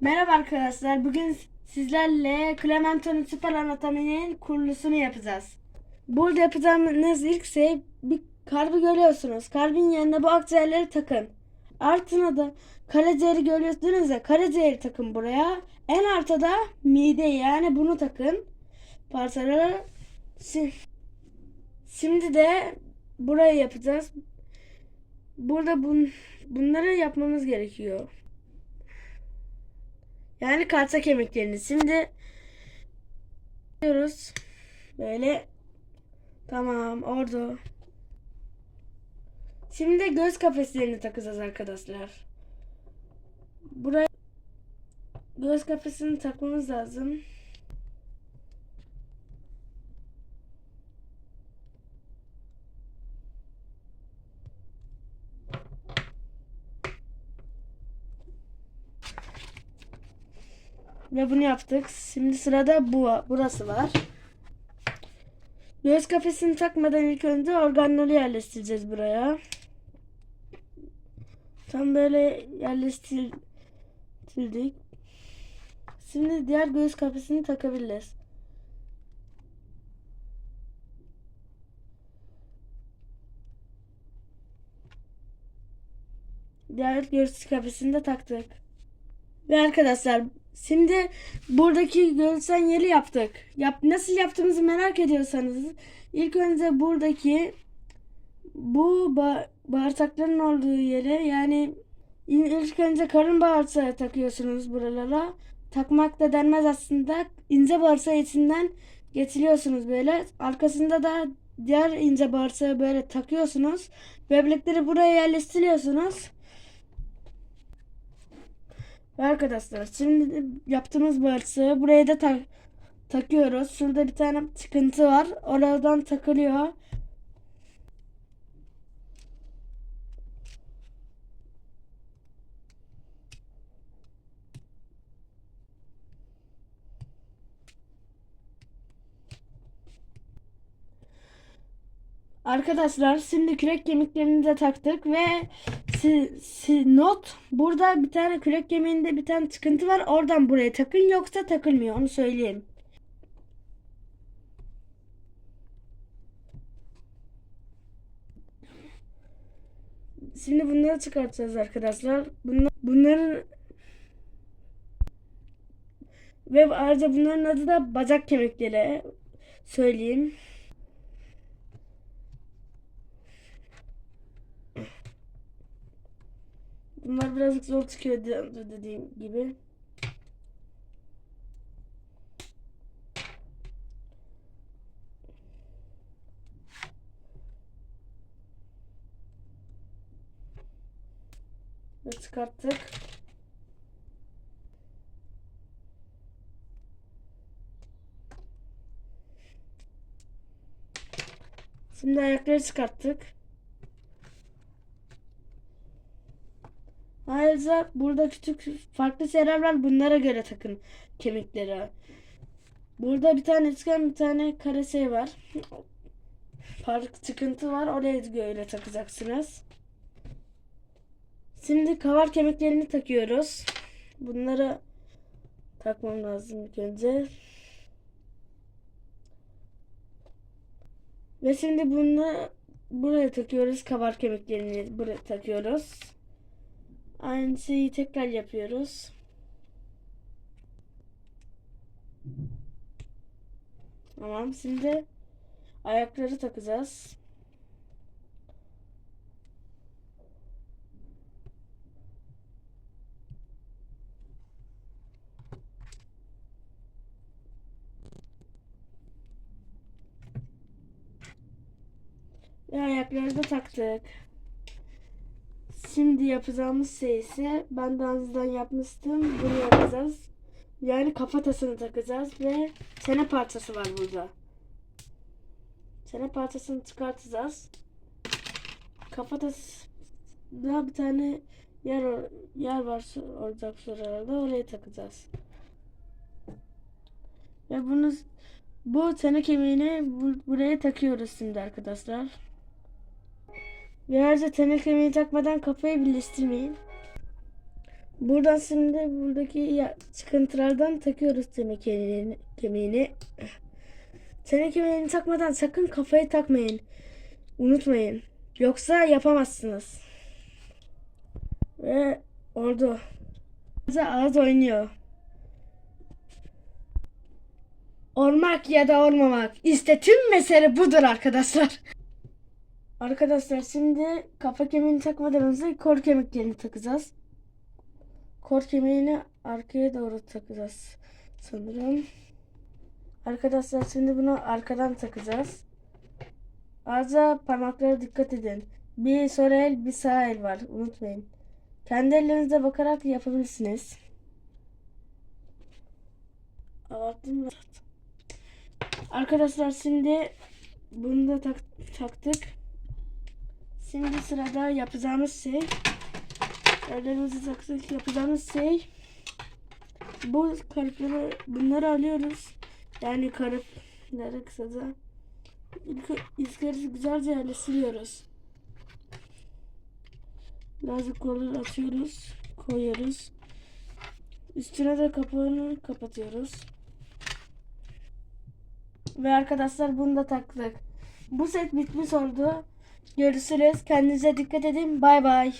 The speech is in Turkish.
Merhaba arkadaşlar. Bugün sizlerle Clementon'un süper anatominin kuruluşunu yapacağız. Burada yapacağımız ilk şey bir kalbi görüyorsunuz. Kalbin yanına bu akciğerleri takın. Altına da karaciğeri görüyorsunuz ya karaciğeri takın buraya. En altta da mide yani bunu takın. Parçaları. Şi- Şimdi de burayı yapacağız. Burada bun, bunları yapmamız gerekiyor. Yani kalça kemiklerini. Şimdi diyoruz. Böyle tamam orada. Şimdi de göz kafeslerini takacağız arkadaşlar. Buraya göz kafesini takmamız lazım. Ve bunu yaptık. Şimdi sırada bu burası var. Göz kafesini takmadan ilk önce organları yerleştireceğiz buraya. Tam böyle yerleştirdik. Şimdi diğer göğüs kafesini takabiliriz. Diğer göğüs kafesini de taktık. Ve arkadaşlar şimdi buradaki görsen yeri yaptık. Yap, nasıl yaptığımızı merak ediyorsanız ilk önce buradaki bu ba- bağırsakların olduğu yere yani ilk önce karın bağırsağı takıyorsunuz buralara. Takmak da denmez aslında. ince bağırsağı içinden getiriyorsunuz böyle. Arkasında da diğer ince bağırsağı böyle takıyorsunuz. Böbrekleri buraya yerleştiriyorsunuz. Ve arkadaşlar şimdi yaptığımız bağırsağı buraya da tak takıyoruz. Şurada bir tane çıkıntı var. Oradan takılıyor. Arkadaşlar şimdi kürek kemiklerini de taktık ve si, si- not burada bir tane kürek kemiğinde bir tane çıkıntı var oradan buraya takın yoksa takılmıyor onu söyleyeyim. Şimdi bunları çıkartacağız arkadaşlar. Bunlar, bunların ve ayrıca bunların adı da bacak kemikleri söyleyeyim. Bunlar birazcık zor çıkıyor de- dediğim gibi. Ve çıkarttık. Şimdi ayakları çıkarttık. Ayrıca burada küçük farklı var. Bunlara göre takın kemikleri. Burada bir tane üçgen bir tane kare şey var. Farklı çıkıntı var. Oraya göre takacaksınız. Şimdi kavar kemiklerini takıyoruz. Bunları takmam lazım ilk önce. Ve şimdi bunu buraya takıyoruz. Kavar kemiklerini buraya takıyoruz. Aynı şeyi tekrar yapıyoruz. Tamam şimdi ayakları takacağız. Ve ayakları da taktık. Şimdi yapacağımız şey ise ben daha önceden yapmıştım. Bunu yapacağız. Yani kafatasını takacağız ve çene parçası var burada. Çene parçasını çıkartacağız. Kafatasında bir tane yer yer var olacak şuralarda oraya takacağız. Ve bunu bu çene kemiğini bu, buraya takıyoruz şimdi arkadaşlar. Ve ayrıca temel kemiği takmadan kafayı birleştirmeyin. Buradan şimdi buradaki çıkıntılardan takıyoruz tene kemiğini. kemiğini. Takmadan sakın kafayı takmayın. Unutmayın. Yoksa yapamazsınız. Ve orada ağız oynuyor. Olmak ya da olmamak. İşte tüm mesele budur arkadaşlar. Arkadaşlar şimdi kafa kemiğini takmadan önce kor kemiklerini takacağız. Kor kemiğini arkaya doğru takacağız sanırım. Arkadaşlar şimdi bunu arkadan takacağız. Ağza parmaklara dikkat edin. Bir sol el bir sağ el var unutmayın. Kendi ellerinize bakarak yapabilirsiniz. Abarttım? Arkadaşlar şimdi bunu da tak- taktık. Şimdi sırada yapacağımız şey ellerimizi taktık yapacağımız şey bu kalıpları bunları alıyoruz. Yani kalıpları kısaca ilk, ilk güzelce yerleştiriyoruz. Birazcık kolları atıyoruz. Koyuyoruz. Üstüne de kapağını kapatıyoruz. Ve arkadaşlar bunu da taktık. Bu set bitmiş oldu. Görüşürüz. Kendinize dikkat edin. Bay bay.